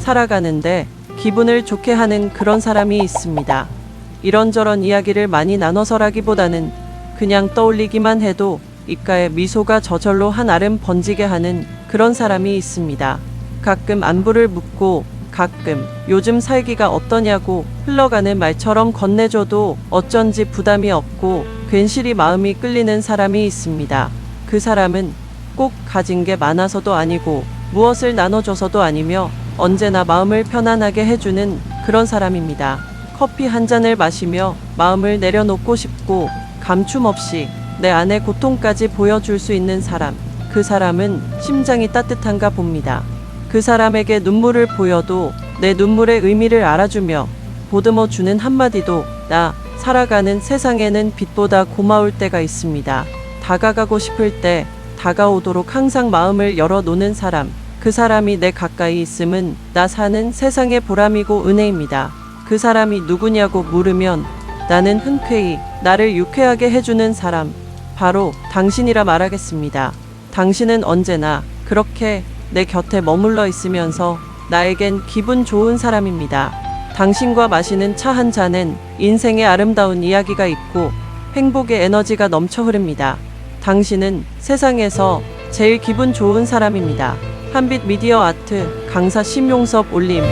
살아가는데 기분을 좋게 하는 그런 사람이 있습니다. 이런저런 이야기를 많이 나눠서라기보다는 그냥 떠올리기만 해도 입가에 미소가 저절로 한 아름 번지게 하는 그런 사람이 있습니다. 가끔 안부를 묻고 가끔 요즘 살기가 어떠냐고 흘러가는 말처럼 건네줘도 어쩐지 부담이 없고 괜시리 마음이 끌리는 사람이 있습니다. 그 사람은 꼭 가진 게 많아서도 아니고 무엇을 나눠줘서도 아니며 언제나 마음을 편안하게 해주는 그런 사람입니다. 커피 한 잔을 마시며 마음을 내려놓고 싶고 감춤 없이 내 안의 고통까지 보여줄 수 있는 사람. 그 사람은 심장이 따뜻한가 봅니다. 그 사람에게 눈물을 보여도 내 눈물의 의미를 알아주며 보듬어 주는 한마디도 나 살아가는 세상에는 빛보다 고마울 때가 있습니다. 다가가고 싶을 때 다가오도록 항상 마음을 열어 놓는 사람. 그 사람이 내 가까이 있음은 나 사는 세상의 보람이고 은혜입니다. 그 사람이 누구냐고 물으면 나는 흔쾌히 나를 유쾌하게 해주는 사람. 바로 당신이라 말하겠습니다. 당신은 언제나 그렇게 내 곁에 머물러 있으면서 나에겐 기분 좋은 사람입니다. 당신과 마시는 차 한 잔엔 인생의 아름다운 이야기가 있고 행복의 에너지가 넘쳐 흐릅니다. 당신은 세상에서 제일 기분 좋은 사람입니다. 한빛 미디어 아트 강사 심용섭 올림